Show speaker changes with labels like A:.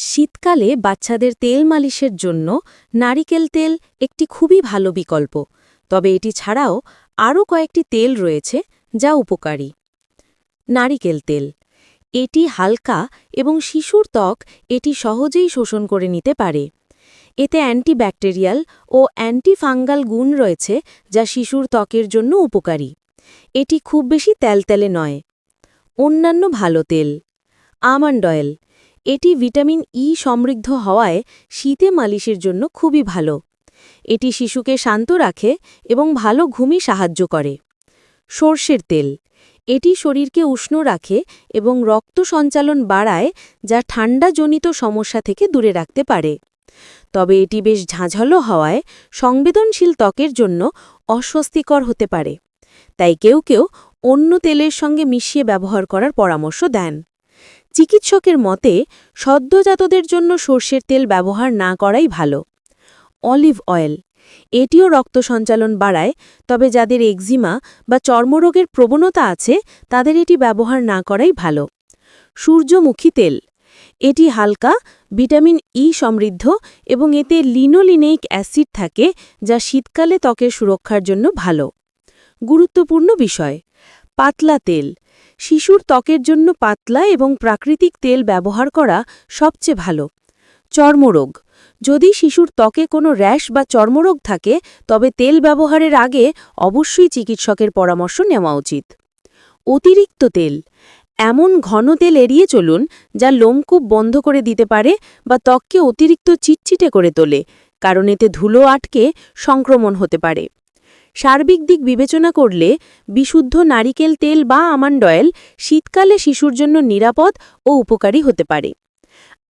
A: শীতকালে বাচ্চাদের তেল মালিশের জন্য নারিকেল তেল একটি খুবই ভালো বিকল্প। তবে এটি ছাড়াও আরও কয়েকটি তেল রয়েছে যা উপকারী। নারিকেল তেল। এটি হালকা এবং শিশুর ত্বক এটি সহজেই শোষণ করে নিতে পারে। এতে অ্যান্টিব্যাকটেরিয়াল ও অ্যান্টিফাঙ্গাল গুণ রয়েছে যা শিশুর ত্বকের জন্য উপকারী। এটি খুব বেশি তেলতেলে নয়। অন্যান্য ভালো তেল। Almond oil. এটি ভিটামিন ই সমৃদ্ধ হওয়ায় শীতে মালিশের জন্য খুবই ভালো। এটি শিশুকে শান্ত রাখে এবং ভালো ঘুমি সাহায্য করে। সর্ষের তেল। এটি শরীরকে উষ্ণ রাখে এবং রক্ত সঞ্চালন বাড়ায় যা ঠান্ডাজনিত সমস্যা থেকে দূরে রাখতে পারে। তবে এটি বেশ ঝাঁঝালো হওয়ায় সংবেদনশীল ত্বকের জন্য অস্বস্তিকর হতে পারে। তাই কেউ কেউ অন্য তেলের সঙ্গে মিশিয়ে ব্যবহার করার পরামর্শ দেন। চিকিৎসকের মতে, সদ্যজাতদের জন্য সর্ষের তেল ব্যবহার না করাই ভালো। Olive oil. এটিও রক্ত সঞ্চালন বাড়ায়, তবে যাদের এক্সিমা বা চর্মরোগের প্রবণতা আছে, তাদের এটি ব্যবহার না করাই ভালো। সূর্যমুখী তেল। এটি হালকা, ভিটামিন ই সমৃদ্ধ এবং এতে লিনোলিনেইক অ্যাসিড থাকে, যা শীতকালে ত্বকের সুরক্ষার জন্য ভালো। গুরুত্বপূর্ণ বিষয়। পাতলা তেল। শিশুর ত্বকের জন্য পাতলা এবং প্রাকৃতিক তেল ব্যবহার করা সবচেয়ে ভালো। চর্মরোগ। যদি শিশুর ত্বকে কোনো র্যাশ বা চর্মরোগ থাকে, তবে তেল ব্যবহারের আগে অবশ্যই চিকিৎসকের পরামর্শ নেওয়া উচিত। অতিরিক্ত তেল। এমন ঘন তেল এড়িয়ে চলুন, যা লোমকূপ বন্ধ করে দিতে পারে বা ত্বককে অতিরিক্ত চিটচিটে করে তোলে, কারণ এতে ধুলো আটকে সংক্রমণ হতে পারে। সার্বিক দিক বিবেচনা করলে বিশুদ্ধ নারিকেল তেল বা আমান্ড অয়েল শীতকালে শিশুর জন্য নিরাপদ ও উপকারী হতে পারে।